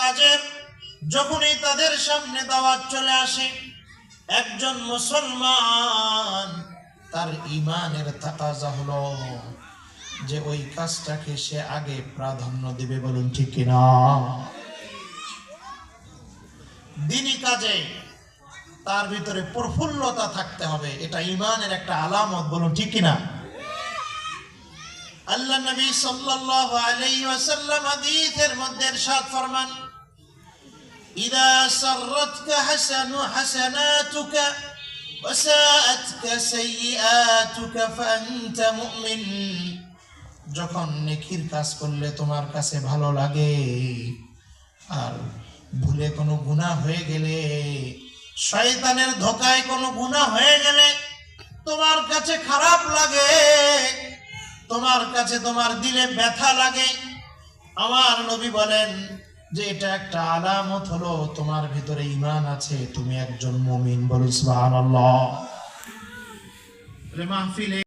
কাজের যখনই তাদের সামনে দাওয়াত চলে আসে, একজন মুসলমান তার ইমানের তাকাজা হলো যে ওই কাজটাকে সে আগে প্রাধান্য দিবে বলুন ঠিক কিনা দিনই কাজে তার ভিতরে প্রফুল্লতা থাকতে হবে, এটা ইমানের একটা আলামত বলুন ঠিক কিনা আল্লাহ নবী সাল্লাল্লাহু আলাইহি ওয়াসাল্লাম হাদিসের মধ্যে ইরশাদ ফরমান ইদা সাররাতকা হাসানু হাসানাতুকা وساءتك سيئاتك فأنت مؤمن যখন নেকির কাজ করলে তোমার কাছে ভালো লাগে আর ভুলে কোনো গুনাহ হয়ে গেলে শয়তানের ধোকায় কোনো গুনাহ হয়ে গেলে তোমার কাছে খারাপ লাগে তোমার কাছে তোমার দিলে ব্যথা লাগে আমার নবী বলেন যে এটা একটা আলামত হলো তোমার ভিতরে ইমান আছে তুমি একজন মুমিন। বলিস মাহফিলে